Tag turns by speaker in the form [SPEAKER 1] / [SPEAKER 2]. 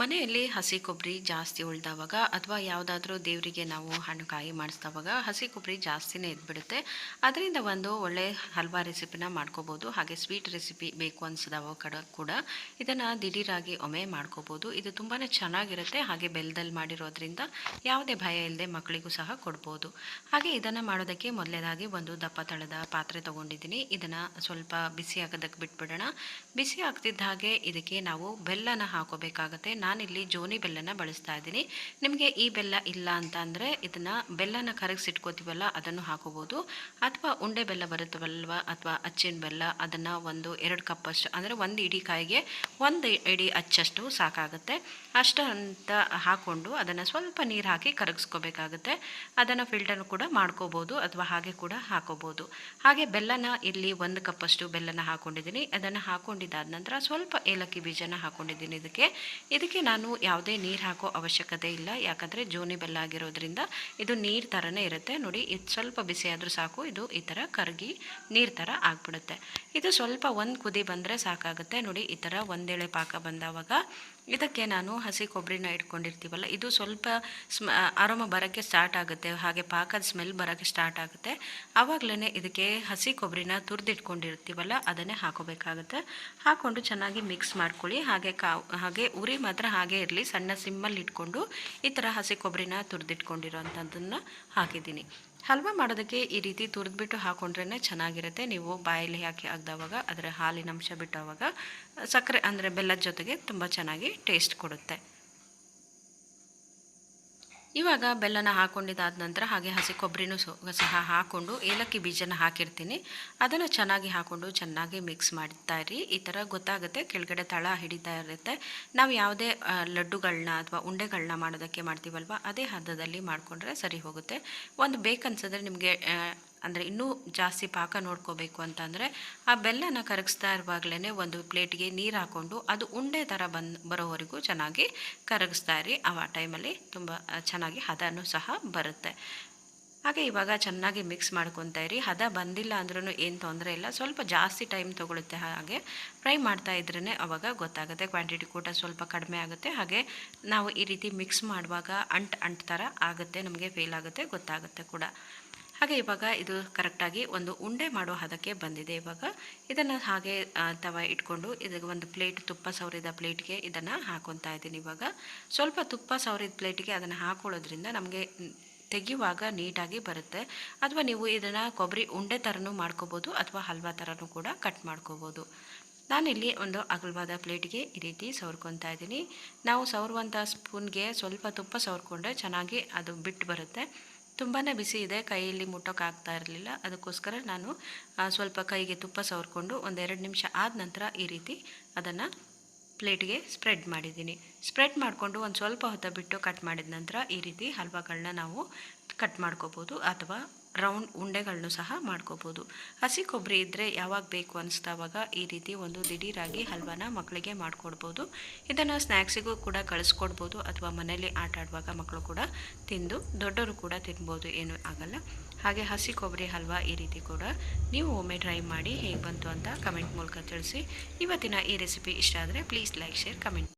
[SPEAKER 1] ಮನೆಯಲ್ಲಿ ಹಸಿ ಕೊಬ್ಬರಿ ಜಾಸ್ತಿ ಉಳಿದವಾಗ ಅಥವಾ ಯಾವುದಾದ್ರೂ ದೇವರಿಗೆ ನಾವು ಹಣ್ಣು ಕಾಯಿ ಮಾಡಿಸಿದವಾಗ ಹಸಿ ಕೊಬ್ಬರಿ ಜಾಸ್ತಿನೇ ಇದ್ಬಿಡುತ್ತೆ. ಅದರಿಂದ ಒಂದು ಒಳ್ಳೆ ಹಲ್ವಾ ರೆಸಿಪಿನ ಮಾಡ್ಕೋಬೋದು, ಹಾಗೆ ಸ್ವೀಟ್ ರೆಸಿಪಿ ಬೇಕು ಅನಿಸಿದವ ಕಡೆ ಕೂಡ ಇದನ್ನು ದಿಢೀರಾಗಿ ಒಮ್ಮೆ ಮಾಡ್ಕೋಬೋದು. ಇದು ತುಂಬಾ ಚೆನ್ನಾಗಿರುತ್ತೆ, ಹಾಗೆ ಬೆಲ್ಲದಲ್ಲಿ ಮಾಡಿರೋದ್ರಿಂದ ಯಾವುದೇ ಭಯ ಇಲ್ಲದೆ ಮಕ್ಕಳಿಗೂ ಸಹ ಕೊಡ್ಬೋದು. ಹಾಗೆ ಇದನ್ನು ಮಾಡೋದಕ್ಕೆ ಮೊದಲೇದಾಗಿ ಒಂದು ದಪ್ಪ ತಳದ ಪಾತ್ರೆ ತೊಗೊಂಡಿದ್ದೀನಿ. ಇದನ್ನು ಸ್ವಲ್ಪ ಬಿಸಿ ಆಗೋದಕ್ಕೆ ಬಿಟ್ಬಿಡೋಣ. ಬಿಸಿ ಆಗ್ತಿದ್ದ ಹಾಗೆ ಇದಕ್ಕೆ ನಾವು ಬೆಲ್ಲನ ಹಾಕೋಬೇಕಾಗತ್ತೆ. ನಾನಿಲ್ಲಿ ಜೋನಿ ಬೆಲ್ಲನ ಬಳಸ್ತಾ ಇದ್ದೀನಿ. ನಿಮಗೆ ಈ ಬೆಲ್ಲ ಇಲ್ಲ ಅಂತ ಅಂದರೆ ಇದನ್ನು ಬೆಲ್ಲನ ಕರಗಿಸಿಟ್ಕೋತೀವಲ್ಲ ಅದನ್ನು ಹಾಕೋಬೋದು. ಅಥವಾ ಉಂಡೆ ಬೆಲ್ಲ ಬರುತ್ತವಲ್ವ, ಅಥವಾ ಅಚ್ಚಿನ ಬೆಲ್ಲ, ಅದನ್ನು ಒಂದು ಎರಡು ಕಪ್ಪಷ್ಟು ಅಂದರೆ ಒಂದು ಇಡೀ ಕಾಯಿಗೆ ಒಂದು ಇಡಿ ಅಚ್ಚಷ್ಟು ಸಾಕಾಗುತ್ತೆ. ಅಷ್ಟು ಅಂತ ಹಾಕ್ಕೊಂಡು ಅದನ್ನು ಸ್ವಲ್ಪ ನೀರು ಹಾಕಿ ಕರಗಿಸ್ಕೋಬೇಕಾಗುತ್ತೆ. ಅದನ್ನು ಫಿಲ್ಟರ್ ಕೂಡ ಮಾಡ್ಕೋಬೋದು, ಅಥವಾ ಹಾಗೆ ಕೂಡ ಹಾಕೋಬೋದು. ಹಾಗೆ ಬೆಲ್ಲನ ಇಲ್ಲಿ ಒಂದು ಕಪ್ಪಷ್ಟು ಬೆಲ್ಲನ ಹಾಕ್ಕೊಂಡಿದ್ದೀನಿ ಅದನ್ನು ಹಾಕ್ಕೊಂಡಿದ್ದಾದ ನಂತರ ಸ್ವಲ್ಪ ಏಲಕ್ಕಿ ಬೀಜನ ಹಾಕ್ಕೊಂಡಿದ್ದೀನಿ ಇದಕ್ಕೆ. ಇದಕ್ಕೆ ನಾನು ಯಾವುದೇ ನೀರು ಹಾಕೋ ಅವಶ್ಯಕತೆ ಇಲ್ಲ. ಯಾಕಂದರೆ ಜೋನಿ ಬೆಲ್ಲ ಆಗಿರೋದ್ರಿಂದ ಇದು ನೀರು ಥರನೇ ಇರುತ್ತೆ. ನೋಡಿ, ಇದು ಸ್ವಲ್ಪ ಬಿಸಿ ಆದರೂ ಸಾಕು. ಇದು ಈ ಥರ ಕರಗಿ ನೀರು ಥರ ಆಗಿಬಿಡುತ್ತೆ. ಇದು ಸ್ವಲ್ಪ ಒಂದು ಕುದಿ ಬಂದರೆ ಸಾಕಾಗುತ್ತೆ. ನೋಡಿ, ಈ ಥರ ಒಂದೇಳೆ ಪಾಕ ಬಂದವಾಗ ಇದಕ್ಕೆ ನಾನು ಹಸಿ ಕೊಬ್ಬರಿನ ಇಟ್ಕೊಂಡಿರ್ತೀವಲ್ಲ, ಇದು ಸ್ವಲ್ಪ ಸ್ಮ ಆರೋಮ ಬರೋಕ್ಕೆ ಸ್ಟಾರ್ಟ್ ಆಗುತ್ತೆ, ಹಾಗೆ ಪಾಕದ ಸ್ಮೆಲ್ ಬರೋಕ್ಕೆ ಸ್ಟಾರ್ಟ್ ಆಗುತ್ತೆ. ಆವಾಗಲೇ ಇದಕ್ಕೆ ಹಸಿ ಕೊಬ್ಬರಿನ ತುರಿದಿಟ್ಕೊಂಡಿರ್ತೀವಲ್ಲ, ಅದನ್ನೇ ಹಾಕೋಬೇಕಾಗುತ್ತೆ. ಹಾಕ್ಕೊಂಡು ಚೆನ್ನಾಗಿ ಮಿಕ್ಸ್ ಮಾಡ್ಕೊಳ್ಳಿ, ಹಾಗೆ ಕಾ ಹಾಗೆ ಉರಿ ಮಾತ್ರ ಹಾಗೆ ಇರಲಿ, ಸಣ್ಣ ಸಿಮ್ಮಲ್ಲಿ ಇಟ್ಕೊಂಡು ಈ ಥರ ಹಸಿ ಕೊಬ್ಬರಿನ ತುರಿದಿಟ್ಕೊಂಡಿರೋಂಥದ್ದನ್ನು ಹಾಕಿದ್ದೀನಿ. ಹಲ್ವಾ ಮಾಡೋದಕ್ಕೆ ಈ ರೀತಿ ತುರಿದ್ಬಿಟ್ಟು ಹಾಕೊಂಡ್ರೇ ಚೆನ್ನಾಗಿರುತ್ತೆ. ನೀವು ಬಾಯಲ್ಲಿ ಹಾಕಿ ಹಾಕಿದವಾಗ ಅದರ ಹಾಲಿನ ಅಂಶ ಬಿಟ್ಟವಾಗ, ಸಕ್ಕರೆ ಅಂದರೆ ಬೆಲ್ಲದ ಜೊತೆಗೆ ತುಂಬ ಚೆನ್ನಾಗಿ ಟೇಸ್ಟ್ ಕೊಡುತ್ತೆ. ಇವಾಗ ಬೆಲ್ಲನ ಹಾಕ್ಕೊಂಡಿದ್ದಾದ ನಂತರ ಹಾಗೆ ಹಸಿ ಕೊಬ್ಬರಿನೂ ಸಹ ಹಾಕ್ಕೊಂಡು ಏಲಕ್ಕಿ ಬೀಜನ ಹಾಕಿರ್ತೀನಿ. ಅದನ್ನು ಚೆನ್ನಾಗಿ ಹಾಕ್ಕೊಂಡು ಚೆನ್ನಾಗಿ ಮಿಕ್ಸ್ ಮಾಡ್ತಾ ಇರಿ ಈ ಥರ ಗೊತ್ತಾಗುತ್ತೆ, ಕೆಳಗಡೆ ತಳ ಹಿಡಿತಾ ಇರುತ್ತೆ. ನಾವು ಯಾವುದೇ ಲಡ್ಡುಗಳನ್ನ ಅಥವಾ ಉಂಡೆಗಳನ್ನ ಮಾಡೋದಕ್ಕೆ ಮಾಡ್ತೀವಲ್ವ, ಅದೇ ಹದದಲ್ಲಿ ಮಾಡಿಕೊಂಡ್ರೆ ಸರಿ ಹೋಗುತ್ತೆ. ಒಂದು ಬೇಕನ್ಸಿದ್ರೆ ನಿಮಗೆ ಅಂದರೆ ಇನ್ನೂ ಜಾಸ್ತಿ ಪಾಕ ನೋಡ್ಕೋಬೇಕು ಅಂತಂದರೆ ಆ ಬೆಲ್ಲನ ಕರಗಿಸ್ತಾ ಇರುವಾಗಲೇ ಒಂದು ಪ್ಲೇಟ್ಗೆ ನೀರು ಹಾಕ್ಕೊಂಡು ಅದು ಉಂಡೆ ಥರ ಬಂದು ಬರೋವರೆಗೂ ಚೆನ್ನಾಗಿ ಕರಗಿಸ್ತಾ ಇರಿ. ಆ ಟೈಮಲ್ಲಿ ತುಂಬ ಚೆನ್ನಾಗಿ ಹದನೂ ಸಹ ಬರುತ್ತೆ. ಹಾಗೆ ಇವಾಗ ಚೆನ್ನಾಗಿ ಮಿಕ್ಸ್ ಮಾಡ್ಕೊತಾ ಇರಿ. ಹದ ಬಂದಿಲ್ಲ ಅಂದ್ರೂ ಏನು ತೊಂದರೆ ಇಲ್ಲ. ಸ್ವಲ್ಪ ಜಾಸ್ತಿ ಟೈಮ್ ತೊಗೊಳುತ್ತೆ ಹಾಗೆ ಫ್ರೈ ಮಾಡ್ತಾ ಇದ್ರೇ ಅವಾಗ ಗೊತ್ತಾಗುತ್ತೆ. ಕ್ವಾಂಟಿಟಿ ಕೂಡ ಸ್ವಲ್ಪ ಕಡಿಮೆ ಆಗುತ್ತೆ. ಹಾಗೆ ನಾವು ಈ ರೀತಿ ಮಿಕ್ಸ್ ಮಾಡುವಾಗ ಅಂಟ್ ಅಂಟ್ ಥರ ಆಗುತ್ತೆ. ನಮಗೆ ಫೇಲ್ ಆಗುತ್ತೆ, ಗೊತ್ತಾಗುತ್ತೆ ಕೂಡ. ಹಾಗೆ ಇವಾಗ ಇದು ಕರೆಕ್ಟಾಗಿ ಒಂದು ಉಂಡೆ ಮಾಡೋ ಹದಕ್ಕೆ ಬಂದಿದೆ ಇವಾಗ. ಇದನ್ನು ಹಾಗೆ ತವ ಇಟ್ಕೊಂಡು ಇದಕ್ಕೆ ಒಂದು ಪ್ಲೇಟ್ ತುಪ್ಪ ಸವರಿದ ಪ್ಲೇಟ್ಗೆ ಇದನ್ನು ಹಾಕೊತಾ ಇದ್ದೀನಿ ಇವಾಗ. ಸ್ವಲ್ಪ ತುಪ್ಪ ಸವರಿದ ಪ್ಲೇಟ್ಗೆ ಅದನ್ನು ಹಾಕೊಳ್ಳೋದ್ರಿಂದ ನಮಗೆ ತೆಗೆಯುವಾಗ ನೀಟಾಗಿ ಬರುತ್ತೆ. ಅಥವಾ ನೀವು ಇದನ್ನು ಕೊಬ್ಬರಿ ಉಂಡೆ ಥರನೂ ಮಾಡ್ಕೋಬೋದು ಅಥವಾ ಹಲ್ವಾ ಥರನೂ ಕೂಡ ಕಟ್ ಮಾಡ್ಕೋಬೋದು. ನಾನಿಲ್ಲಿ ಒಂದು ಅಗಲವಾದ ಪ್ಲೇಟ್ಗೆ ಈ ರೀತಿ ಸವರ್ಕೊತಾ ಇದ್ದೀನಿ. ನಾವು ಸವರುವಂಥ ಸ್ಪೂನ್ಗೆ ಸ್ವಲ್ಪ ತುಪ್ಪ ಸವರ್ಕೊಂಡ್ರೆ ಚೆನ್ನಾಗಿ ಅದು ಬಿಟ್ಟು ಬರುತ್ತೆ. ತುಂಬಾ ಬಿಸಿ ಇದೆ, ಕೈಯಲ್ಲಿ ಮುಟ್ಟೋಕ್ಕಾಗ್ತಾ ಇರಲಿಲ್ಲ. ಅದಕ್ಕೋಸ್ಕರ ನಾನು ಸ್ವಲ್ಪ ಕೈಗೆ ತುಪ್ಪ ಸವರ್ಕೊಂಡು ಒಂದೆರಡು ನಿಮಿಷ ಆದ ನಂತರ ಈ ರೀತಿ ಅದನ್ನು ಪ್ಲೇಟ್ಗೆ ಸ್ಪ್ರೆಡ್ ಮಾಡಿದ್ದೀನಿ. ಸ್ಪ್ರೆಡ್ ಮಾಡಿಕೊಂಡು ಒಂದು ಸ್ವಲ್ಪ ಹೊತ್ತ ಬಿಟ್ಟು ಕಟ್ ಮಾಡಿದ ನಂತರ ಈ ರೀತಿ ಹಲ್ವಾಗಳನ್ನ ನಾವು ಕಟ್ ಮಾಡ್ಕೋಬೋದು ಅಥವಾ ರೌಂಡ್ ಉಂಡೆಗಳನ್ನು ಸಹ ಮಾಡ್ಕೋಬೋದು. ಹಸಿ ಕೊಬ್ಬರಿ ಇದ್ದರೆ ಯಾವಾಗ ಬೇಕು ಅನಿಸ್ತಾವಾಗ ಈ ರೀತಿ ಒಂದು ದಿಢೀರಾಗಿ ಹಲ್ವಾನ ಮಕ್ಕಳಿಗೆ ಮಾಡಿಕೊಡ್ಬೋದು. ಇದನ್ನು ಸ್ನ್ಯಾಕ್ಸಿಗೂ ಕೂಡ ಕಳಿಸ್ಕೊಡ್ಬೋದು ಅಥವಾ ಮನೇಲಿ ಆಟ ಆಡುವಾಗ ಮಕ್ಕಳು ಕೂಡ ತಿಂದು ದೊಡ್ಡವರು ಕೂಡ ತಿನ್ಬೋದು, ಏನೂ ಆಗಲ್ಲ. ಹಾಗೆ ಹಸಿ ಕೊಬ್ಬರಿ ಹಲ್ವಾ ಈ ರೀತಿ ಕೂಡ ನೀವು ಒಮ್ಮೆ ಟ್ರೈ ಮಾಡಿ ಹೇಗೆ ಬಂತು ಅಂತ ಕಮೆಂಟ್ ಮೂಲಕ ತಿಳಿಸಿ. ಇವತ್ತಿನ ಈ ರೆಸಿಪಿ ಇಷ್ಟ ಆದರೆ ಪ್ಲೀಸ್ ಲೈಕ್, ಶೇರ್, ಕಮೆಂಟ್.